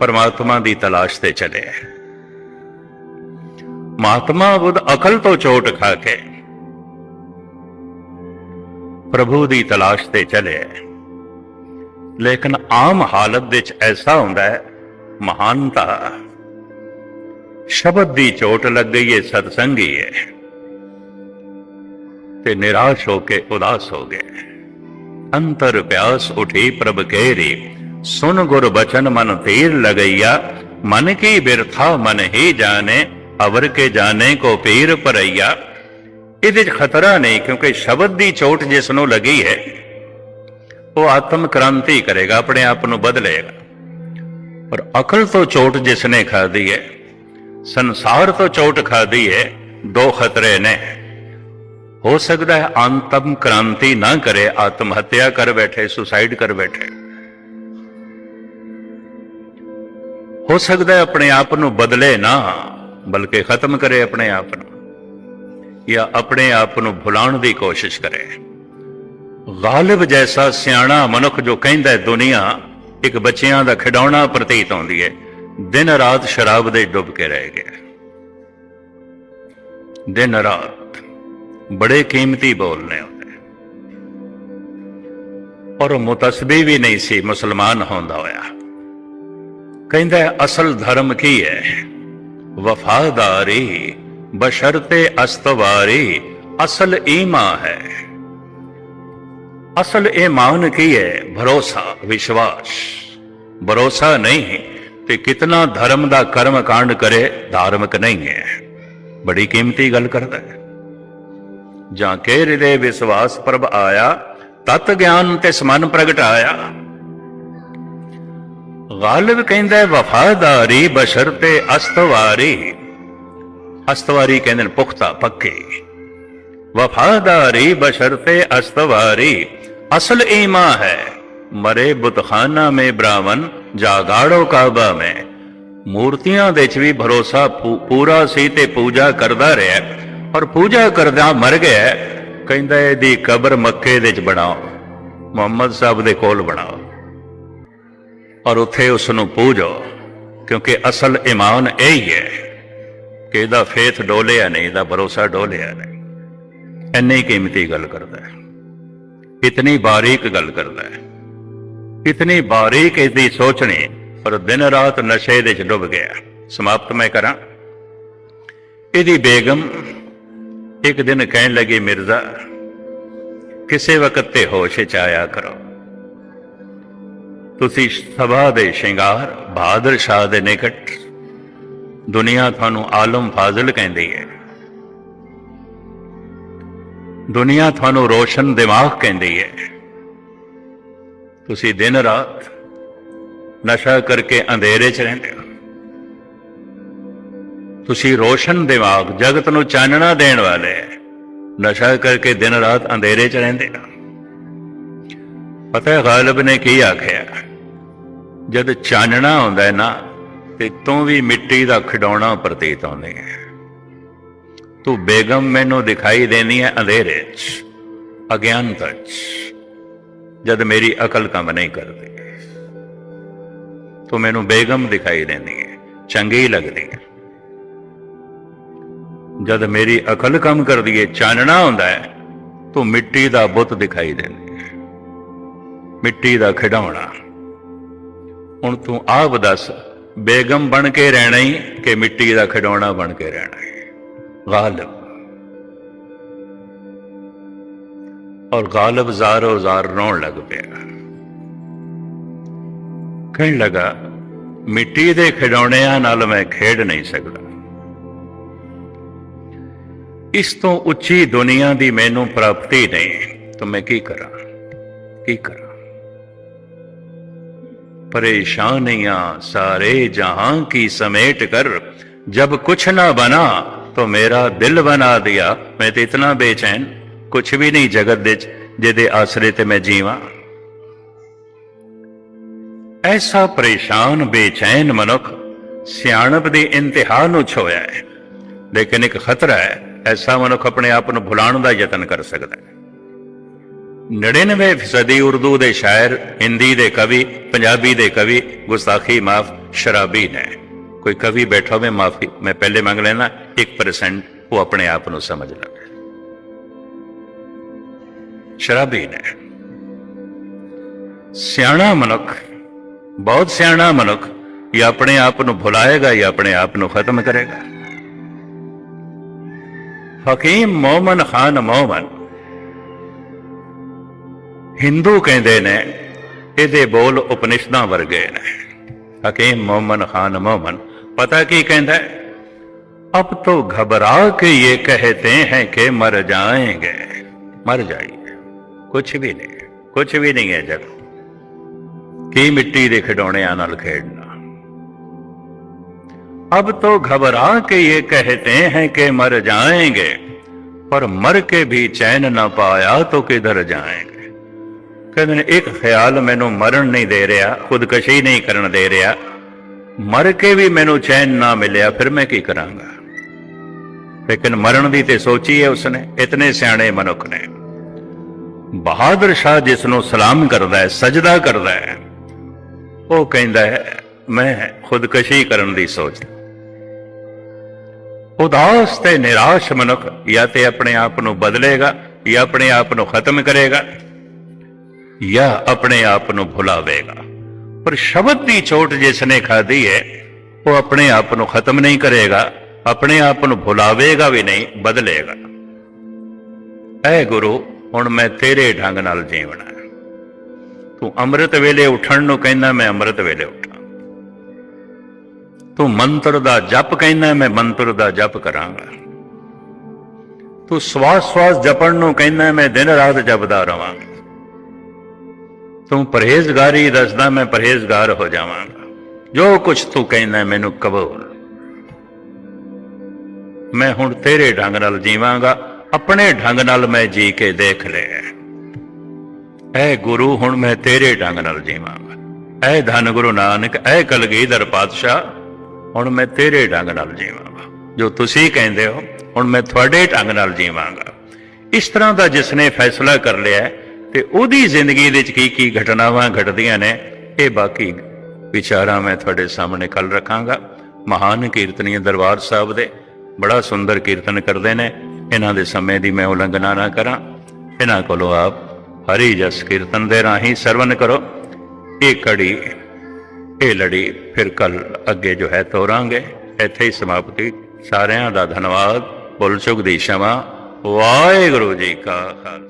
ਪਰਮਾਤਮਾ ਦੀ ਤਲਾਸ਼ ਤੇ ਚਲੇ ਮਹਾਤਮਾ ਬੁੱਧ ਅਕਲ ਤੋਂ ਚੋਟ ਖਾ ਕੇ ਪ੍ਰਭੂ ਦੀ ਤਲਾਸ਼ ਤੇ ਚਲੇ ਲੇਕਿਨ ਆਮ ਹਾਲਤ ਵਿੱਚ ਐਸਾ ਹੁੰਦਾ ਹੈ, ਮਹਾਨਤਾ ਸ਼ਬਦ ਦੀ ਚੋਟ ਲੱਗ ਗਈ ਹੈ, ਸਤਸੰਗੀ ਹੈ। ਤੇ ਨਿਰਾਸ਼ ਹੋ ਕੇ ਉਦਾਸ ਹੋ ਗਏ। ਅੰਤਰ ਪਿਆਸ ਉਠੀ ਪ੍ਰਭ ਕੇਰੀ ਸੁਨ ਗੁਰ ਬਚਨ ਮਨ ਤੀਰ ਲਗਈਆ, ਮਨ ਕੀ ਬਿਰਥਾ ਮਨ ਹੀ ਜਾਣੇ, ਅਵਰ ਕੇ ਜਾਣੇ ਕੋ ਪੀਰ ਪਰਈਆ ਇਹਦੇ 'ਚ ਖਤਰਾ ਨਹੀਂ ਕਿਉਂਕਿ ਸ਼ਬਦ ਦੀ ਚੋਟ ਜਿਸ ਨੂੰ ਲੱਗੀ ਹੈ, ਉਹ ਆਤਮ ਕ੍ਰਾਂਤੀ ਕਰੇਗਾ, ਆਪਣੇ ਆਪ ਨੂੰ ਬਦਲੇਗਾ। ਪਰ ਅਕਲ ਤੋਂ ਚੋਟ ਜਿਸ ਨੇ ਖਾਦੀ ਹੈ, ਸੰਸਾਰ ਤੋਂ ਚੋਟ ਖਾਦੀ ਹੈ, ਦੋ ਖਤਰੇ ਨੇ। ਹੋ ਸਕਦਾ ਹੈ ਅੰਤਮ ਕ੍ਰਾਂਤੀ ਨਾ ਕਰੇ, ਆਤਮ ਹੱਤਿਆ ਕਰ ਬੈਠੇ, ਸੁਸਾਈਡ ਕਰ ਬੈਠੇ। ਹੋ ਸਕਦਾ ਹੈ ਆਪਣੇ ਆਪ ਨੂੰ ਬਦਲੇ ਨਾ, ਬਲਕਿ ਖਤਮ ਕਰੇ ਆਪਣੇ ਆਪ ਨੂੰ, ਜਾਂ ਆਪਣੇ ਆਪ ਨੂੰ ਭੁਲਾਉਣ ਦੀ ਕੋਸ਼ਿਸ਼ ਕਰੇ। ਗਾਲਿਬ ਜੈਸਾ ਸਿਆਣਾ ਮਨੁੱਖ ਜੋ ਕਹਿੰਦਾ ਹੈ, ਦੁਨੀਆ ਇੱਕ ਬੱਚਿਆਂ ਦਾ ਖਿਡੌਣਾ ਪ੍ਰਤੀਤ ਆਉਂਦੀ ਹੈ, ਦਿਨ ਰਾਤ ਸ਼ਰਾਬ ਦੇ ਡੁੱਬ ਕੇ ਰਹਿ ਗਿਆ। ਦਿਨ ਰਾਤ ਬੜੇ ਕੀਮਤੀ ਬੋਲਨੇ ਹੁੰਦੇ ਔਰ ਮੁਤਸਬੀ ਵੀ ਨਹੀਂ ਸੀ ਮੁਸਲਮਾਨ ਹੁੰਦਾ ਹੋਇਆ। ਕਹਿੰਦਾ, ਅਸਲ ਧਰਮ ਕੀ ਹੈ? ਵਫਾਦਾਰੀ, ਬਸ਼ਰਤੇ ਅਸਤਵਾਰੀ, ਅਸਲ ਈਮਾ ਹੈ। ਅਸਲ ਈਮਾਨ ਕੀ ਹੈ? ਭਰੋਸਾ, ਵਿਸ਼ਵਾਸ। ਭਰੋਸਾ ਨਹੀਂ ਤੇ ਕਿਤਨਾ ਧਰਮ ਦਾ ਕਰਮ ਕਾਂਡ ਕਰੇ, ਧਾਰਮਿਕ ਨਹੀਂ ਹੈ। ਬੜੀ ਕੀਮਤੀ ਗੱਲ ਕਰਦਾ ਹੈ। ਜਾਂ ਕੇ ਹਿਰਦੇ ਵਿਸ਼ਵਾਸ ਪ੍ਰਭ ਆਇਆ ਤਤ ਗਿਆਨ ਤੇ ਸਮਨ ਪ੍ਰਗਟਾਇਆ ਗਾਲਿਬ ਕਹਿੰਦਾ ਹੈ, ਵਫਾਦਾਰੀ ਬਸ਼ਰਤੇ ਅਸਤਵਾਰੀ। ਅਸਤਵਾਰੀ ਕਹਿੰਦੇ ਨੇ ਪੁਖਤਾ ਪੱਕੇ। ਵਫਾਦਾਰੀ ਬਸ਼ਰਤੇ ਅਸਤਵਾਰੀ ਅਸਲ ਈਮਾ ਹੈ। ਮਰੇ ਬੁਤਖਾਨਾ ਮੇ ਬ੍ਰਾਹਮਣ ਜਾਗਾੜੋ ਕਾਬਾ में ਮੂਰਤੀਆਂ ਦੇ ਵਿੱਚ ਵੀ ਭਰੋਸਾ ਪੂਰਾ ਸੀ ਤੇ ਪੂਜਾ ਕਰਦਾ ਰਿਹਾ। ਔਰ ਪੂਜਾ ਕਰਦਾ ਮਰ ਗਿਆ, ਕਹਿੰਦਾ ਇਹਦੀ ਕਬਰ ਮੱਕੇ ਦੇ ਵਿੱਚ ਬਣਾਓ, ਮੁਹੰਮਦ ਸਾਹਿਬ ਦੇ ਕੋਲ ਬਣਾਓ। ਔਰ ਉੱਥੇ ਉਸ ਨੂੰ ਪੂਜੋ, ਕਿਉਂਕਿ ਅਸਲ ਇਮਾਨ ਇਹ ਹੀ ਹੈ ਕਿ ਇਹਦਾ ਫੇਥ ਡੋਲਿਆ ਨਹੀਂ, ਇਹਦਾ ਭਰੋਸਾ ਡੋਲਿਆ ਨਹੀਂ। ਇੰਨੀ ਕੀਮਤੀ ਗੱਲ ਕਰਦਾ ਹੈ। ਇਤਨੀ ਬਾਰੀਕ ਗੱਲ ਕਰਦਾ ਹੈ। ਇਤਨੀ ਬਾਰੀਕ ਇਹਦੀ ਸੋਚਣੀ ਪਰ ਦਿਨ ਰਾਤ ਨਸ਼ੇ ਦੇ ਚ ਡੁੱਬ ਗਿਆ। ਸਮਾਪਤ ਮੈਂ ਕਰਾਂ। ਇਹਦੀ ਬੇਗਮ ਇੱਕ ਦਿਨ ਕਹਿਣ ਲੱਗੇ, ਮਿਰਜ਼ਾ, ਕਿਸੇ ਵਕਤ ਤੇ ਹੋਸ਼ ਚ ਆਇਆ ਕਰੋ। ਤੁਸੀਂ ਸਭਾ ਦੇ ਸ਼ਿੰਗਾਰ, ਬਹਾਦਰ ਸ਼ਾਹ ਦੇ ਨਿਕਟ, ਦੁਨੀਆ ਤੁਹਾਨੂੰ ਆਲਮ ਫਾਜ਼ਲ ਕਹਿੰਦੀ ਹੈ। ਦੁਨੀਆ ਤੁਹਾਨੂੰ ਰੋਸ਼ਨ ਦਿਮਾਗ ਕਹਿੰਦੀ ਹੈ। ਤੁਸੀਂ ਦਿਨ ਰਾਤ ਨਸ਼ਾ ਕਰਕੇ ਅੰਧੇਰੇ 'ਚ ਰਹਿੰਦੇ ਹੋ। ਤੁਸੀਂ ਰੋਸ਼ਨ ਦਿਮਾਗ ਜਗਤ ਨੂੰ ਚਾਨਣਾ ਦੇਣ ਵਾਲੇ ਨਸ਼ਾ ਕਰਕੇ ਦਿਨ ਰਾਤ ਅੰਧੇਰੇ 'ਚ ਰਹਿੰਦੇ ਹੋ ਪਤਾ ਹੈ ਗਾਲਬ ਨੇ ਕੀ ਆਖਿਆ? ਜਦ ਚਾਨਣਾ ਹੁੰਦਾ ਹੈ ਨਾ ਤੇ ਤੂੰ ਵੀ ਮਿੱਟੀ ਦਾ ਖਿਡੌਣਾ ਪ੍ਰਤੀਤ ਹੁੰਦੀ ਹੈ ਤੂੰ ਬੇਗਮ ਮੈਨੂੰ ਦਿਖਾਈ ਦੇਣੀ ਹੈ ਅੰਧੇਰੇ 'ਚ, ਅਗਿਆਨਤਾ 'ਚ, ਜਦ ਮੇਰੀ ਅਕਲ ਕੰਮ ਨਹੀਂ ਕਰਦੀ। ਤੂੰ ਮੈਨੂੰ ਬੇਗਮ ਦਿਖਾਈ ਦੇਣੀ ਹੈ, ਚੰਗੀ ਲੱਗਦੀ ਹੈ। ਜਦ ਮੇਰੀ ਅਕਲ ਕੰਮ ਕਰਦੀ ਹੈ ਚਾਨਣਾ ਹੁੰਦਾ ਹੈ ਤੂੰ ਮਿੱਟੀ ਦਾ ਬੁੱਤ ਦਿਖਾਈ ਦਿੰਦੀ ਮਿੱਟੀ ਦਾ ਖਿਡੌਣਾ। ਹੁਣ ਤੂੰ ਆਪ ਦੱਸ, ਬੇਗਮ ਬਣ ਕੇ ਰਹਿਣਾ ਹੀ ਕਿ ਮਿੱਟੀ ਦਾ ਖਿਡੌਣਾ ਬਣ ਕੇ ਰਹਿਣਾ ਹੈ ਗਾਲਬ। ਔਰ ਗਾਲਬ ਜ਼ਾਰੋ ਜ਼ਾਰ ਰੋਣ ਲੱਗ ਪਿਆ। ਕਹਿਣ ਲੱਗਾ, ਮਿੱਟੀ ਦੇ ਖਿਡੌਣਿਆਂ ਨਾਲ ਮੈਂ ਖੇਡ ਨਹੀਂ ਸਕਦਾ। ਇਸ ਤੋਂ ਉੱਚੀ ਦੁਨੀਆ ਦੀ ਮੈਨੂੰ ਪ੍ਰਾਪਤੀ ਨਹੀਂ ਤਾਂ ਮੈਂ ਕੀ ਕਰਾਂ ਕੀ ਕਰਾਂ परेशानियां सारे जहां की समेट कर जब कुछ ना बना तो मेरा दिल बना दिया मैं तो इतना बेचैन कुछ भी नहीं जगत ਦੇ ਜਿਹਦੇ ਆਸਰੇ ਤੇ ਮੈਂ ਜੀਵਾਂ ਐਸਾ ਪਰੇਸ਼ਾਨ ਬੇਚੈਨ ਮਨੁੱਖ ਸਿਆਣਪ ਦੀ ਇੰਤਹਾ ਨੂੰ ਛੋਇਆ ਹੈ ਲੇਕਿਨ ਇੱਕ ਖਤਰਾ ਹੈ ਐਸਾ ਮਨੁੱਖ ਆਪਣੇ ਆਪ ਨੂੰ ਭੁਲਾਉਣ ਦਾ ਯਤਨ ਕਰ ਸਕਦਾ ਹੈ। 99 ਫੀਸਦੀ ਉਰਦੂ ਦੇ ਸ਼ਾਇਰ, ਹਿੰਦੀ ਦੇ ਕਵੀ, ਪੰਜਾਬੀ ਦੇ ਕਵੀ ਗੁਸਤਾਖੀ, ਮਾਫ, ਸ਼ਰਾਬੀ ਨੇ। ਕੋਈ ਕਵੀ ਬੈਠਾ ਹੋਵੇ, ਮਾਫੀ, ਮੈਂ ਪਹਿਲੇ ਮੰਗ ਲੈਣਾ 1% ਉਹ ਆਪਣੇ ਆਪ ਨੂੰ ਸਮਝ ਲਵੇ। ਸ਼ਰਾਬੀ ਨੇ। ਸਿਆਣਾ ਮਨੁੱਖ, ਬਹੁਤ ਸਿਆਣਾ ਮਨੁੱਖ ਇਹ ਆਪਣੇ ਆਪ ਨੂੰ ਭੁਲਾਏਗਾ ਜਾਂ ਆਪਣੇ ਆਪ ਨੂੰ ਖਤਮ ਕਰੇਗਾ। ਹਕੀਮ ਮੌਮਨ ਖਾਨ ਮੌਮਨ। ਹਿੰਦੂ ਕਹਿੰਦੇ ਨੇ, ਇਹਦੇ ਬੋਲ ਉਪਨਿਸ਼ਦਾਂ ਵਰਗੇ ਨੇ। ਹਕੀਮ ਮੌਮਨ ਖਾਨ ਮੌਮਨ, ਪਤਾ ਕੀ ਕਹਿੰਦਾ ਅਬ ਤੋ ਘਬਰਾ ਕੇ ਇਹ ਕਹਤੇ ਹੈ ਕਿ ਮਰ ਜਾਏਗੇ। ਮਰ ਜਾਈਏ। ਕੁਛ ਵੀ ਨਹੀਂ, ਕੁਛ ਵੀ ਨਹੀਂ ਹੈ ਜਗ ਕੀ ਮਿੱਟੀ ਦੇ ਖਿਡੌਣਿਆਂ ਨਾਲ ਖੇਡ अब तो घबरा के ये कहते हैं कि मर जाएंगे पर मर के भी चैन न पाया तो किधर जाएंगे ਕਹਿੰਦੇ ਨੇ ਇੱਕ ਖਿਆਲ ਮੈਨੂੰ ਮਰਨ ਨਹੀਂ ਦੇ ਰਿਹਾ ਖੁਦਕਸ਼ੀ ਨਹੀਂ ਕਰਨ ਦੇ ਰਿਹਾ ਮਰ ਕੇ ਵੀ ਮੈਨੂੰ ਚੈਨ ਨਾ ਮਿਲਿਆ ਫਿਰ ਮੈਂ ਕੀ ਕਰਾਂਗਾ ਲੇਕਿਨ ਮਰਨ ਦੀ ਤੇ ਸੋਚੀ ਹੈ ਉਸਨੇ ਇਤਨੇ ਸਿਆਣੇ ਮਨੁੱਖ ਨੇ ਬਹਾਦਰ ਸ਼ਾਹ ਜਿਸ ਨੂੰ ਸਲਾਮ ਕਰਦਾ ਹੈ ਸਜਦਾ ਕਰਦਾ ਹੈ ਉਹ ਕਹਿੰਦਾ ਹੈ ਮੈਂ ਖੁਦਕਸ਼ੀ ਕਰਨ ਦੀ ਸੋਚਦਾ ਉਦਾਸ ਤੇ ਨਿਰਾਸ਼ ਮਨੁੱਖ ਜਾਂ ਤੇ ਆਪਣੇ ਆਪ ਨੂੰ ਬਦਲੇਗਾ ਜਾਂ ਆਪਣੇ ਆਪ ਨੂੰ ਖਤਮ ਕਰੇਗਾ ਜਾਂ ਆਪਣੇ ਆਪ ਨੂੰ ਭੁਲਾਵੇਗਾ। ਪਰ ਸ਼ਬਦ ਦੀ ਚੋਟ ਜਿਸ ਨੇ ਖਾਧੀ ਹੈ, ਉਹ ਆਪਣੇ ਆਪ ਨੂੰ ਖਤਮ ਨਹੀਂ ਕਰੇਗਾ, ਆਪਣੇ ਆਪ ਨੂੰ ਭੁਲਾਵੇਗਾ ਵੀ ਨਹੀਂ, ਬਦਲੇਗਾ। ਐ ਗੁਰੂ, ਹੁਣ ਮੈਂ ਤੇਰੇ ਢੰਗ ਨਾਲ ਜੀਵਣਾ ਤੂੰ ਅੰਮ੍ਰਿਤ ਵੇਲੇ ਉੱਠਣ ਨੂੰ ਕਹਿੰਦਾ, ਮੈਂ ਅੰਮ੍ਰਿਤ ਵੇਲੇ ਉੱਠ। ਤੂੰ ਮੰਤਰ ਦਾ ਜਪ ਕਹਿੰਦਾ, ਮੈਂ ਮੰਤਰ ਦਾ ਜਪ ਕਰਾਂਗਾ। ਤੂੰ ਸਵਾਸ ਸਵਾਸ ਜਪਣ ਨੂੰ ਕਹਿੰਦਾ, ਮੈਂ ਦਿਨ ਰਾਤ ਜਪਦਾ ਰਵਾਂਗਾ। ਤੂੰ ਪਰਹੇਜ਼ਗਾਰੀ ਦੱਸਦਾ, ਮੈਂ ਪਰਹੇਜ਼ਗਾਰ ਹੋ ਜਾਵਾਂਗਾ। ਜੋ ਕੁਝ ਤੂੰ ਕਹਿੰਦਾ, ਮੈਨੂੰ ਕਬੂਲ। ਮੈਂ ਹੁਣ ਤੇਰੇ ਢੰਗ ਨਾਲ ਜੀਵਾਂਗਾ, ਆਪਣੇ ਢੰਗ ਨਾਲ ਮੈਂ ਜੀ ਕੇ ਦੇਖ ਲਿਆ। ਐ ਗੁਰੂ, ਹੁਣ ਮੈਂ ਤੇਰੇ ਢੰਗ ਨਾਲ ਜੀਵਾਂਗਾ। ਐ ਧੰਨ ਗੁਰੂ ਨਾਨਕ, ਐ ਕਲਗੀਧਰ ਪਾਤਸ਼ਾਹ ਹੁਣ ਮੈਂ ਤੇਰੇ ਢੰਗ ਨਾਲ ਜੀਵਾਂਗਾ। ਜੋ ਤੁਸੀਂ ਕਹਿੰਦੇ ਹੋ ਹੁਣ ਮੈਂ ਤੁਹਾਡੇ ਢੰਗ ਨਾਲ ਜੀਵਾਂਗਾ। ਇਸ ਤਰ੍ਹਾਂ ਦਾ ਜਿਸ ਨੇ ਫੈਸਲਾ ਕਰ ਲਿਆ ਹੈ, ਤੇ ਉਹਦੀ ਜ਼ਿੰਦਗੀ ਵਿੱਚ ਕੀ ਕੀ ਘਟਨਾਵਾਂ ਘਟਦੀਆਂ ਨੇ ਇਹ ਬਾਕੀ ਵਿਚਾਰਾਂ ਮੈਂ ਤੁਹਾਡੇ ਸਾਹਮਣੇ ਕੱਲ ਰੱਖਾਂਗਾ। ਮਹਾਨ ਕੀਰਤਨੀ ਦਰਬਾਰ ਸਾਹਿਬ ਦੇ ਬੜਾ ਸੁੰਦਰ ਕੀਰਤਨ ਕਰਦੇ ਨੇ। ਇਹਨਾਂ ਦੇ ਸਮੇਂ ਦੀ ਮੈਂ ਉਲੰਘਣਾ ਨਾ ਕਰਾਂ। ਇਹਨਾਂ ਕੋਲੋਂ ਆਪ ਹਰੀ ਜਸ ਕੀਰਤਨ ਦੇ ਰਾਹੀਂ ਸਰਵਨ ਕਰੋ। ਇਹ ਕੜੀ ਇਹ ਲੜੀ ਫਿਰ ਕੱਲ ਅੱਗੇ ਜੋ ਹੈ ਤੋਰਾਂਗੇ। ਇੱਥੇ ਹੀ ਸਮਾਪਤੀ। ਸਾਰਿਆਂ ਦਾ ਧੰਨਵਾਦ। ਬੋਲ ਸੁਖ ਦੀ ਸ਼ਮਾ। ਵਾਹਿਗੁਰੂ ਜੀ ਕਾ ਖਾਲਸਾ।